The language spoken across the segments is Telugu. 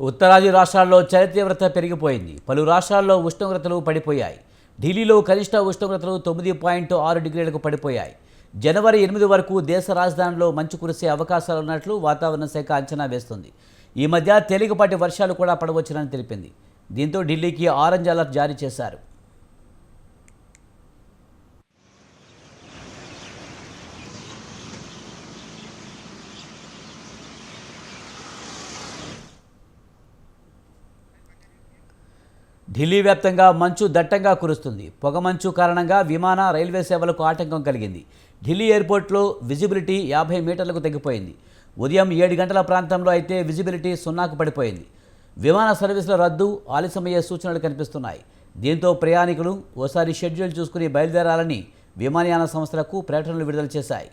ఉత్తరాది రాష్ట్రాల్లో చలి తీవ్రత పెరిగిపోయింది. పలు రాష్ట్రాల్లో ఉష్ణోగ్రతలు పడిపోయాయి. ఢిల్లీలో కనిష్ట ఉష్ణోగ్రతలు తొమ్మిది పాయింట్ ఆరు డిగ్రీలకు పడిపోయాయి. జనవరి ఎనిమిది వరకు దేశ రాజధానిలో మంచు కురిసే అవకాశాలు ఉన్నట్లు వాతావరణ శాఖ అంచనా వేస్తుంది. ఈ మధ్య తేలికపాటి వర్షాలు కూడా పడవచ్చునని తెలిపింది. దీంతో ఢిల్లీకి ఆరెంజ్ అలర్ట్ జారీ చేశారు. ఢిల్లీ వ్యాప్తంగా మంచు దట్టంగా కురుస్తుంది. పొగమంచు కారణంగా విమాన రైల్వే సేవలకు ఆటంకం కలిగింది. ఢిల్లీ ఎయిర్పోర్ట్లో విజిబిలిటీ యాభై మీటర్లకు తగ్గిపోయింది. ఉదయం ఏడు గంటల ప్రాంతంలో అయితే విజిబిలిటీ సున్నాకు పడిపోయింది. విమాన సర్వీసుల రద్దు ఆలస్యమయ్యే సూచనలు కనిపిస్తున్నాయి. దీంతో ప్రయాణికులు ఓసారి షెడ్యూల్ చూసుకుని బయలుదేరాలని విమానయాన సంస్థలకు ప్రకటనలు విడుదల చేశాయి.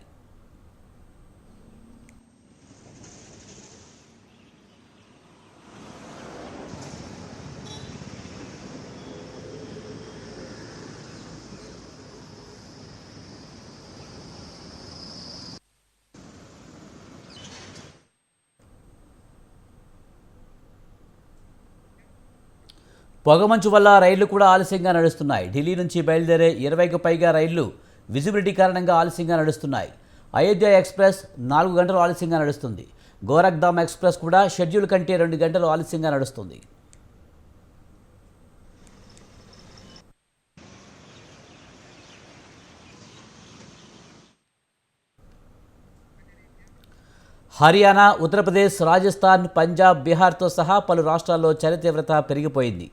పొగమంచు వల్ల రైళ్ళు కూడా ఆలస్యంగా నడుస్తున్నాయి. ఢిల్లీ నుంచి బయలుదేరే ఇరవైకి పైగా రైళ్ళు విజిబిలిటీ కారణంగా ఆలస్యంగా నడుస్తున్నాయి. అయోధ్య ఎక్స్ప్రెస్ నాలుగు గంటలు ఆలస్యంగా నడుస్తుంది. గోరఖ్ధామ్ ఎక్స్ప్రెస్ కూడా షెడ్యూల్ కంటే రెండు గంటలు ఆలస్యంగా నడుస్తుంది. హర్యానా ఉత్తరప్రదేశ్ రాజస్థాన్ పంజాబ్ బీహార్తో సహా పలు రాష్ట్రాల్లో చలి తీవ్రత పెరిగిపోయింది.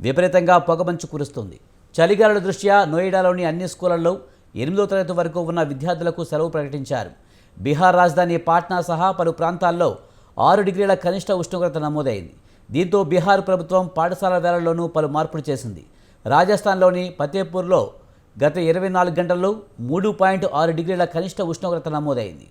విపరీతంగా పొగమంచు కురుస్తుంది. చలిగాలుల దృష్ట్యా నోయిడాలోని అన్ని స్కూళ్ళలో ఎనిమిదో తరగతి వరకు ఉన్న విద్యార్థులకు సెలవు ప్రకటించారు. బీహార్ రాజధాని పాట్నా సహా పలు ప్రాంతాల్లో ఆరు డిగ్రీల కనిష్ట ఉష్ణోగ్రత నమోదైంది. దీంతో బీహార్ ప్రభుత్వం పాఠశాల వేళల్లోనూ పలు మార్పులు చేసింది. రాజస్థాన్లోని ఫతేపూర్లో గత ఇరవై నాలుగు గంటల్లో మూడు పాయింట్ ఆరు డిగ్రీల కనిష్ట ఉష్ణోగ్రత నమోదైంది.